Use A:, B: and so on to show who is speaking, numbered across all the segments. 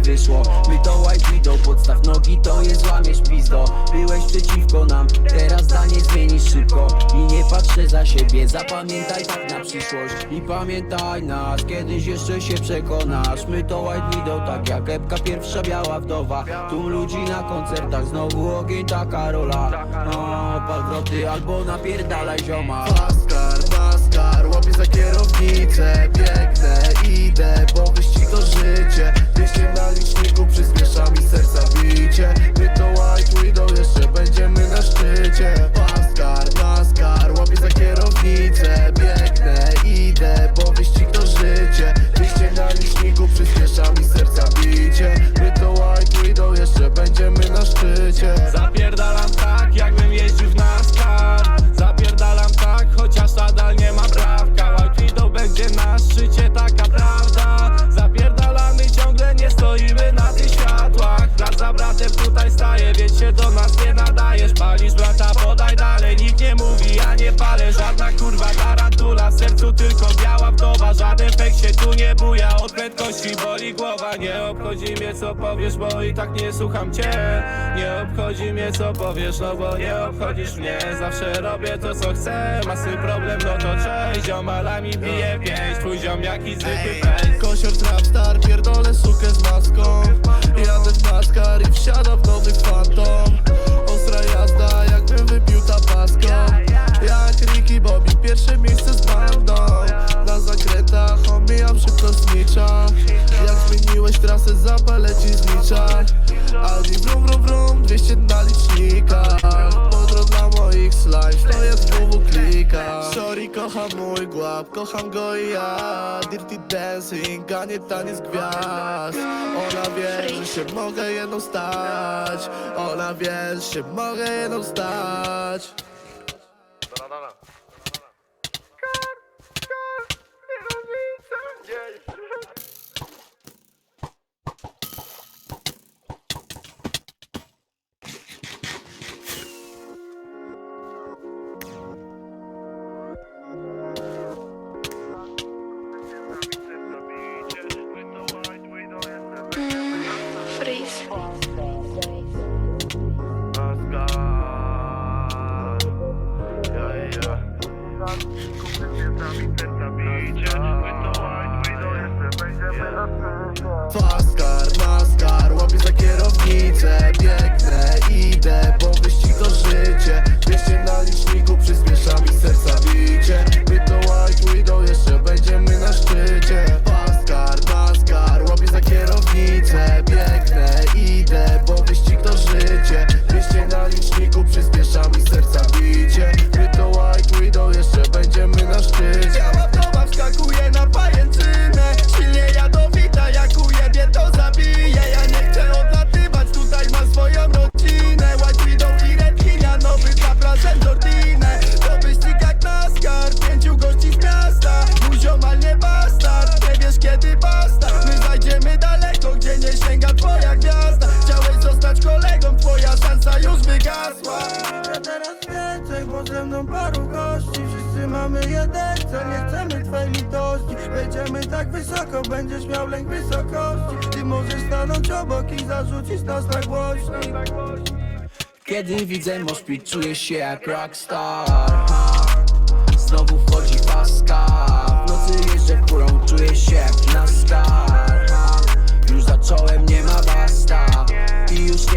A: wyszło. My to white widow, podstaw nogi to jest łamiesz pizdo. Byłeś przeciwko nam, teraz zdanie zmienisz szybko. I nie patrzę za siebie, zapamiętaj tak na przyszłość. I pamiętaj nas, kiedyś jeszcze się przekonasz. My to white widow, tak jak epka pierwsza biała wdowa. Tu ludzi na koncertach, znowu ogień taka rola. O, Pal wroty albo napierdalaj zioma
B: za kierownicę Biegnę, idę, bo wyścig to życie. 200 na liczniku przyspiesza mi serca bicie
C: Tu nie buja, od prędkości boli głowa. Nie obchodzi mnie co powiesz, bo i tak nie słucham cię. Nie obchodzi mnie co powiesz, no bo nie obchodzisz mnie. Zawsze robię to co chcę, masy problem, no to cześć. Ziomalami bije pięć, twój ziom jaki zwykły pędz
B: Kosior trapstar, zmieniłeś trasę, zapalę ci znicza Audi brum brum brum, 200 na licznikach. Pozdro dla moich slimes, to jest WW klika. Sorry, kocham mój głap, kocham go i ja. Dirty dancing, a nie taniec gwiazd. Ona wie, że się mogę jedną stać. Ona wie, że się mogę jedną stać.
D: Freeze.
B: Faskar, naskar, łapię za kierownicę Biegnę, idę, bo
E: mamy jeden cel, nie chcemy twej litości. Wejdziemy tak wysoko, będziesz miał lęk wysokości. Ty możesz stanąć obok i zarzucić nas na głośnik.
A: Kiedy widzę moshpit, czuję się jak rockstar. Znowu wchodzi paska. W nocy jeżdżę furą, czuję się jak NASCAR. Ha. Już zacząłem, nie ma basta. I już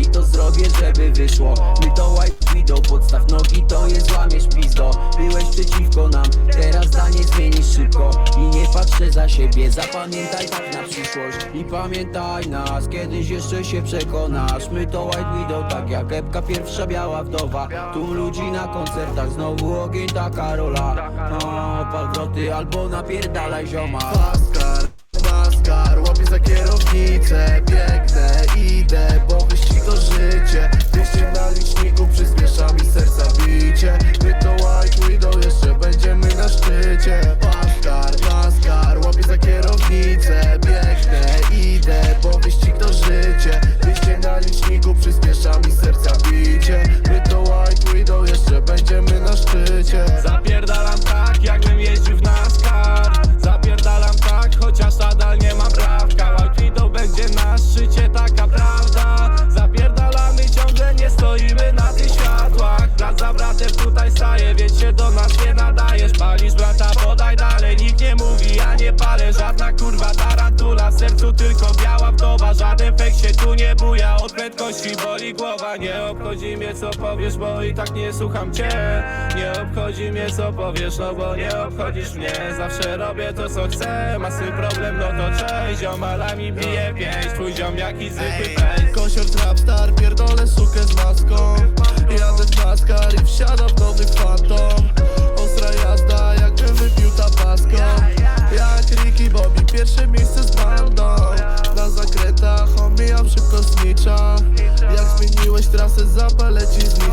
A: I to zrobię, żeby wyszło. My to white widow, podstaw nogi to jest łamiesz pizdo. Byłeś przeciwko nam, teraz zdanie zmienisz szybko. I nie patrzę za siebie, zapamiętaj tak na przyszłość. I pamiętaj nas, kiedyś jeszcze się przekonasz. My to white widow, tak jak epka pierwsza biała wdowa. Tu ludzi na koncertach, znowu ogień taka rola. O, Pal wroty albo napierdalaj zioma.
B: Paskar, naskar, łapię za kierownicę. Biegnę, idę, bo wyścig to życie 200 na liczniku przyspiesza mi serca bicie. My to White Widow, jeszcze będziemy na szczycie. Paskar, naskar, łapię za kierownicę. Biegnę, idę, bo wyścig to życie. 200 na liczniku przyspiesza mi serca bicie. My to White Widow, jeszcze będziemy na szczycie.
C: Zapierdalam tak, jakbym jeździł w NASCAR. Zapierdalam tak, chociaż nadal nie mam prawka kurwa tarantula, w sercu tylko biała wdowa. Żaden fake się tu nie buja, od prędkości boli głowa. Nie obchodzi mnie co powiesz, bo i tak nie słucham cię. Nie obchodzi mnie co powiesz, no bo nie obchodzisz mnie. Zawsze robię to co chcę, masy problem, no to cześć. Ziomalami bije pięć, twój ziom jaki zwykły pejs
B: Kosior trapstar, pierdolę sukę z maską. Jadę w NASCAR i wsiadam w nowy fantom glasses up, I'll let you sneak